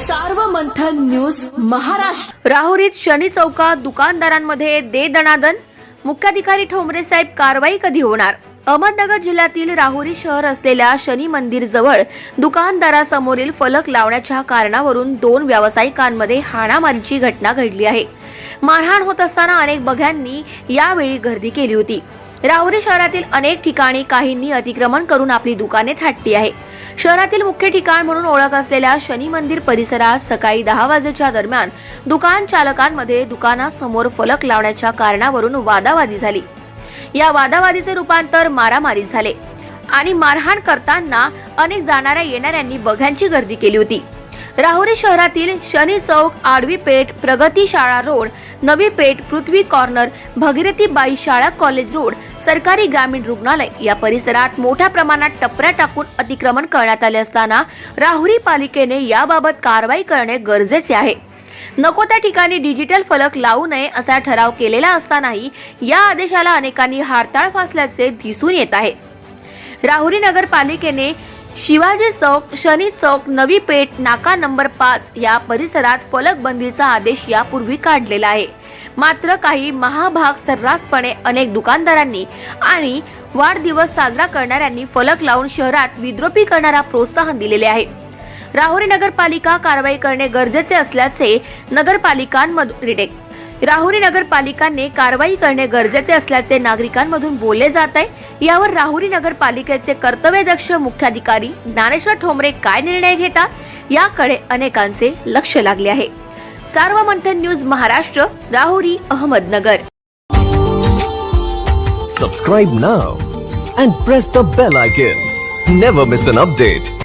Sarvamanthan news Maharashtra. राहुरीत शनी चौकात दुकानदारांमध्ये दे दणादन मुख्याधिकारी ठोंबरे साहेब कारवाई कधी होणार? अहमदनगर जिल्ह्यातील राहुरी शहर असलेल्या शनी मंदिर जवळ दुकानदारासमोरील फलक लावण्याच्या कारणावरून दोन व्यावसायिकांमध्ये हाणामारीची घटना घडली आहे. मारहाण होत असताना अनेक बघ्यांनी यावेळी गर्दी केली होती. राहुरी शहरातील अनेक ठिकाणी काहींनी अतिक्रमण करून आपली दुकाने थाटली आहे. शहरातील मुख्य ठिकाण म्हणून ओळख असलेल्या शनी मंदिर परिसरात सकाळी दहा वाजेच्या दरम्यान दुकान चालकांमध्ये दुकानासमोर फलक लावण्याच्या कारणावरून वादावादी झाली. या वादावादीचे रूपांतर मारामारीत झाले. आणि मारहाण करताना अनेक जाणाऱ्या येणाऱ्यांनी बघ्यांची गर्दी केली होती. राहुरी शहरातील शनी चौक आडवी पेठ प्रगती शाळा रोड नवी पेठ पृथ्वी कॉर्नर भगीरथी बाई शाळा कॉलेज रोड सरकारी ग्रामीण रुग्णालय या परिसरात मोठ्या प्रमाणात टपऱ्या टाकून अतिक्रमण करण्यात आले असताना राहुरी पालिकेने याबाबत कारवाई करणे गरजेचे आहे. नको त्या ठिकाणी डिजिटल फलक लावू नये असा ठराव केलेला असतानाही या आदेशाला अनेकांनी हारताळ फासल्याचे दिसून येत आहे. राहुरी नगरपालिकेने शिवाजी चौक शनी चौक नवी पेठ नाका नंबर पाच या परिसरात फलक बंदीचा आदेश यापूर्वी काढलेला आहे. मात्र काही महाभाग सर्रासपणे अनेक दुकानदारांनी आणि वाढदिवस साजरा करणाऱ्यांनी फलक लावून शहरात विद्रोपी करणारा प्रोत्साहन दिलेले आहे. राहुरी नगरपालिका कारवाई करणे गरजेचे असल्याचे नगरपालिकांमधून रिटेक. राहुरी नगरपालिकांनी कारवाई करणे गरजेचे असल्याचे नागरिकांमधून बोलले जात आहे. यावर राहुरी नगरपालिकेचे कर्तव्यदक्ष मुख्याधिकारी ज्ञानेश्वर ठोंबरे काय निर्णय घेतात? याकडे अनेकांचे लक्ष लागले आहे. Sarvamanthan news Maharashtra Rahuri Ahmednagar. Subscribe now and press the bell icon never miss an update